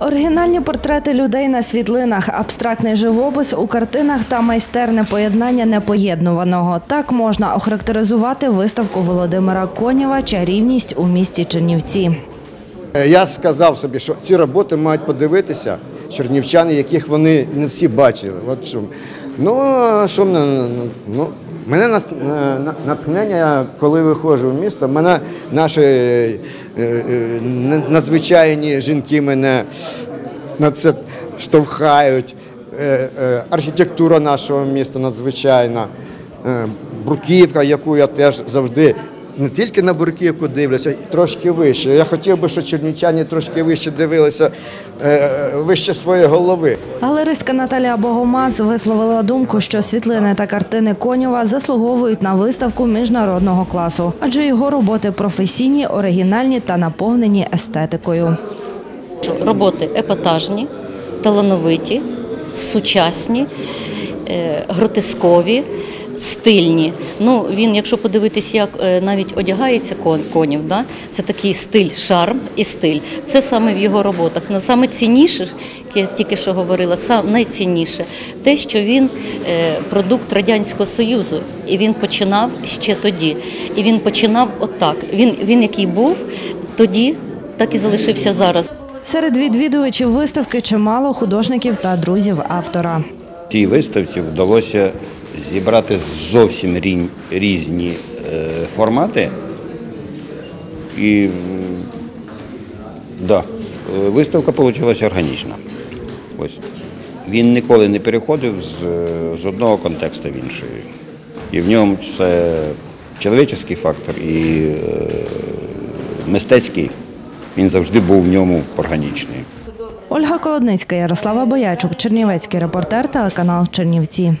Оригінальні портрети людей на світлинах, абстрактний живопис у картинах та майстерне поєднання непоєднуваного. Так можна охарактеризувати виставку Володимира Конєва Чарівність у місті Чернівці. Е, Я сказав собі, що ці роботи мають подивитися чернівчани, яких вони не всі бачили. От що. Ну, що мене, ну, мене на- натхнення, коли виходжу в місто, мене наші е, е, надзвичайні жінки мене на це штовхають. Е, е, Архітектура нашого міста надзвичайна. Е, Бруківка, яку я теж завжди не тільки на бурківку дивлюся, і трошки вище. Я хотів би, щоб чернівчані трошки вище дивилися, е, вище своєї голови. Галеристка Наталія Богомаз висловила думку, що світлини та картини Конєва заслуговують на виставку міжнародного класу, адже його роботи професійні, оригінальні та наповнені естетикою. роботи епатажні, талановиті, сучасні, е, гротескові, стильні. Ну, він, якщо подивитись, як е, навіть одягається кон- конів, да? це такий стиль, шарм і стиль. Це саме в його роботах. Ну, саме цінніше, як я тільки що говорила, сам найцінніше те, що він е, продукт Радянського Союзу, і він починав ще тоді. І він починав отак. Він, він який був тоді, так і залишився зараз. Серед відвідувачів виставки чимало художників та друзів автора. Цій виставці вдалося зібрати зовсім різні е, формати. І да, е, виставка вийшла органічна. Ось. Він ніколи не переходив з, е, з одного контексту в інший. І в ньому це чоловічий фактор і е, мистецький. Він завжди був в ньому органічний. Ольга Колодницька, Ярослава Боячук, Чернівецький репортер, телеканал Чернівці.